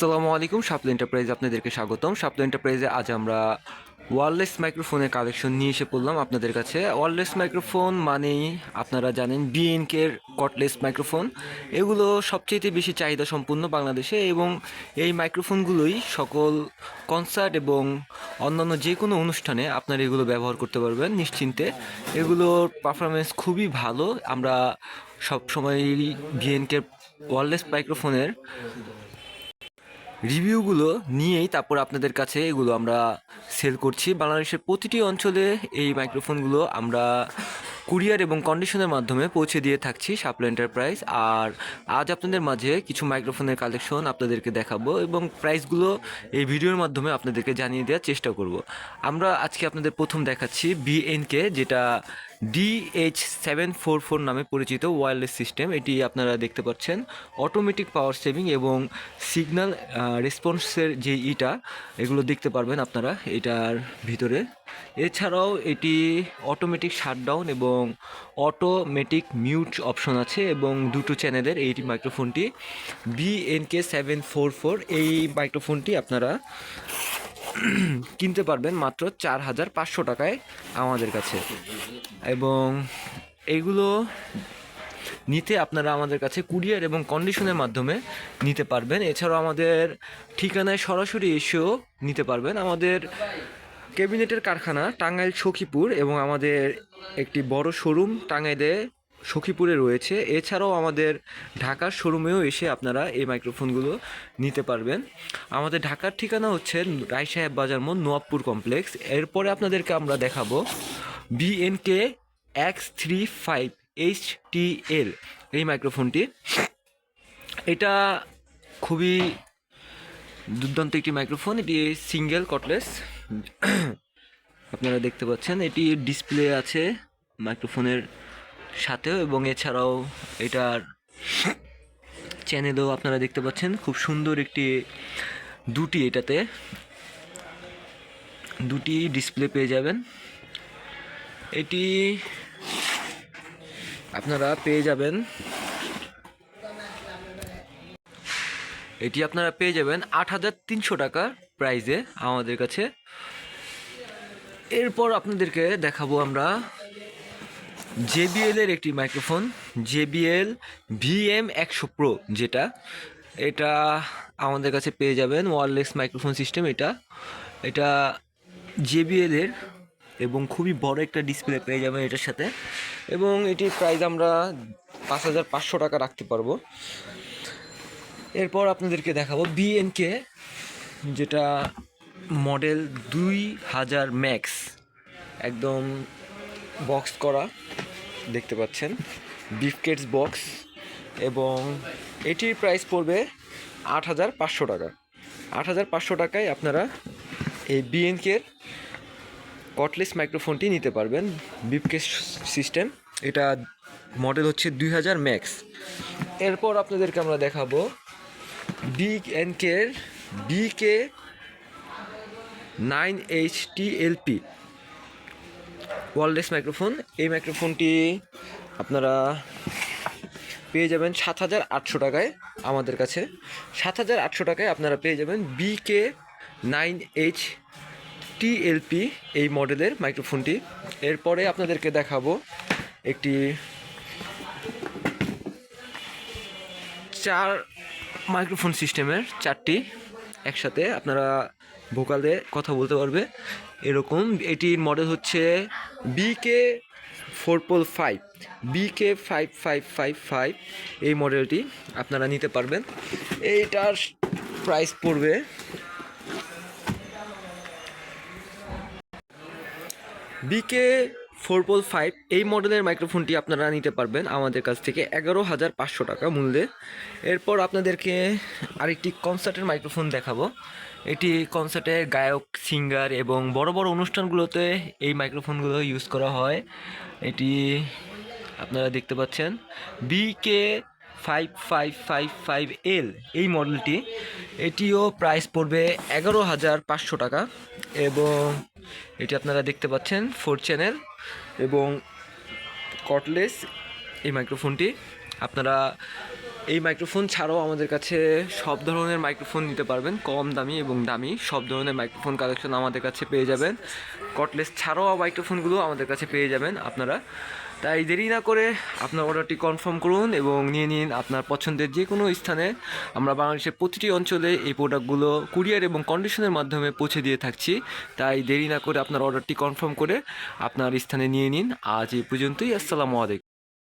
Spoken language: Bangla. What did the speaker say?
আসসালামু আলাইকুম সাপলো এন্টারপ্রাইজ আপনাদেরকে স্বাগতম। সাপলো এন্টারপ্রাইজে আজ আমরা ওয়ারলেস মাইক্রোফোনের কালেকশন নিয়ে এসে পড়লাম আপনাদের কাছে। ওয়ারলেস মাইক্রোফোন মানেই আপনারা জানেন বিএনকের কটলেস মাইক্রোফোন এগুলো সবচেয়ে বেশি চাহিদা সম্পূর্ণ বাংলাদেশে এবং এই মাইক্রোফোনগুলোই সকল কনসার্ট এবং অন্যান্য যে কোনো অনুষ্ঠানে আপনারা এগুলো ব্যবহার করতে পারবেন নিশ্চিন্তে। এগুলোর পারফরমেন্স খুবই ভালো। আমরা সবসময় বিএনকে ওয়ারলেস মাইক্রোফোনের রিভিউগুলো নিয়েই তারপর আপনাদের কাছে এগুলো আমরা সেল করছি। বাংলাদেশের প্রতিটি অঞ্চলে এই মাইক্রোফোনগুলো আমরা কুরিয়ার এবং কন্ডিশনের মাধ্যমে পৌঁছে দিয়ে থাকছি সাপ্লাই এন্টারপ্রাইজ আর আজ আপনাদের মাঝে কিছু মাইক্রোফোনের কালেকশন আপনাদেরকে দেখাবো এবং প্রাইসগুলো এই ভিডিওর মাধ্যমে আপনাদেরকে জানিয়ে দেওয়ার চেষ্টা করব। আমরা আজকে আপনাদের প্রথম দেখাচ্ছি বিএনকে যেটা ডিএইচ সেভেন ফোর ফোর নামে পরিচিত ওয়্যারলেস সিস্টেম এটি আপনারা দেখতে পাচ্ছেন। অটোমেটিক পাওয়ার সেভিং এবং সিগন্যাল রেসপন্সের যে ইটা, এগুলো দেখতে পারবেন আপনারা এটার ভিতরে। এছাড়াও এটি অটোমেটিক শাটডাউন এবং অটোমেটিক মিউট অপশন আছে এবং দুটো চ্যানেলের এই মাইক্রোফোনটি বিএনকে সেভেন ফোর ফোর এই মাইক্রোফোনটি আপনারা কিনতে পারবেন মাত্র চার হাজার পাঁচশো টাকায় আমাদের কাছে। এবং এগুলো নিতে আপনারা আমাদের কাছে কুরিয়ার এবং কন্ডিশনের মাধ্যমে নিতে পারবেন। এছাড়াও আমাদের ঠিকানায় সরাসরি এসেও নিতে পারবেন। আমাদের ক্যাবিনেটের কারখানা টাঙ্গাইল সখীপুর এবং আমাদের একটি বড় শোরুম টাঙ্গাইলে সখীপুরে রয়েছে। এছাড়াও আমাদের ঢাকার শোরুমেও এসে আপনারা এই মাইক্রোফোনগুলো নিতে পারবেন। আমাদের ঢাকার ঠিকানা হচ্ছে রায় সাহেব বাজার মোড়, নোয়াবপুর কমপ্লেক্স। এরপরে আপনাদেরকে আমরা দেখাবো BNK X three five H T L এই মাইক্রোফোনটি এটা খুবই দুর্দান্ত একটি মাইক্রোফোন। এটি সিঙ্গেল কটলেস আপনারা দেখতে পাচ্ছেন, এটি ডিসপ্লে আছে মাইক্রোফোনের সাথেও এবং এছাড়াও এটার চ্যানেলও আপনারা দেখতে পাচ্ছেন খুব সুন্দর একটি দুটি এটাতে, দুটি ডিসপ্লে পেয়ে যাবেন। এটি আপনারা পেয়ে যাবেন। এটি আপনারা পেয়ে যাবেন আট হাজার তিনশো টাকা প্রাইজে আমাদের কাছে। এরপর আপনাদেরকে দেখাবো আমরা জেবিএল এর একটি মাইক্রোফোন, জেবিএল ভিএম একশো প্রো যেটা, এটা আমাদের কাছে পেয়ে যাবেন ওয়ারলেস মাইক্রোফোন সিস্টেম এটা। এটা জেবিএল এর এবং খুবই বড় একটা ডিসপ্লে পেয়ে যাবেন এটার সাথে। এবং এটির প্রাইস আমরা পাঁচ হাজার পাঁচশো টাকা রাখতে পারব। এরপর আপনাদেরকে দেখাবো বিএনকে যেটা মডেল দুই হাজার ম্যাক্স একদম বক্স করা। দেখতে পাচ্ছেন। বিফকেটস বক্স এবং এটির প্রাইস পড়বে আট হাজার পাঁচশো টাকা। আট হাজার পাঁচশো টাকায় আপনারা এই বিএনকের কটলেস মাইক্রোফোনটি নিতে পারবেন। বিফকেস সিস্টেম এটা মডেল হচ্ছে দুই হাজার ম্যাক্স এরপর আপনাদেরকে আমরা দেখাবো বিগ এন কের BK nine H T LP wireless microphone. এই মাইক্রোফোনটি আপনারা পেয়ে যাবেন সাত হাজার আটশো টাকায় আমাদের কাছে। সাত হাজার আটশো টাকায় আপনারা পেয়ে যাবেন বিকে নাইন এইচ টিএলপি এই মডেলের মাইক্রোফোনটি। এরপরে আপনাদেরকে দেখাবো একটি চার মাইক্রোফোন সিস্টেমের চারটি একসাথে আপনারা ভোকালে কথা বলতে পারবে। এরকম এটির মডেল হচ্ছে BK four pole five BK five five five five এই মডেলটি আপনারা নিতে পারবেন। এইটার প্রাইস পড়বে বিকে ফোর পোল ফাইভ, এই মডেলের মাইক্রোফোনটি আপনারা নিতে পারবেন আমাদের কাছ থেকে এগারো হাজার পাঁচশো টাকা মূল্যে। এরপর আপনাদেরকে আরেকটি কনসার্টের মাইক্রোফোন দেখাবো। এটি কনসার্টে গায়ক, সিঙ্গার এবং বড় বড় অনুষ্ঠানগুলোতে এই মাইক্রোফোনগুলো ইউজ করা হয়। এটি আপনারা দেখতে পাচ্ছেন। BK five five five five L এই মডেলটি। এটিও প্রাইস পড়বে এগারো হাজার পাঁচশো টাকা এবং এটি আপনারা দেখতে পাচ্ছেন ফোর চ্যানেল। এবং কটলেস এই মাইক্রোফোনটি আপনারা এই মাইক্রোফোন ছাড়াও আমাদের কাছে সব ধরনের মাইক্রোফোন নিতে পারবেন। কম দামি এবং দামি সব ধরনের মাইক্রোফোন কালেকশন আমাদের কাছে পেয়ে যাবেন। কটলেস ছাড়াও মাইক্রোফোনগুলো আমাদের কাছে পেয়ে যাবেন আপনারা। তাই দেরি না করে আপনার অর্ডারটি কনফার্ম করুন এবং নিয়ে নিন আপনার পছন্দের যে কোনো স্থানে। আমরা বাংলাদেশের প্রতিটি অঞ্চলে এই প্রোডাক্টগুলো কুরিয়ার এবং কন্ডিশনের মাধ্যমে পৌঁছে দিয়ে থাকছি। তাই দেরি না করে আপনার অর্ডারটি কনফার্ম করে আপনার স্থানে নিয়ে নিন। আজ এই পর্যন্তই। আসসালামু আলাইকুম।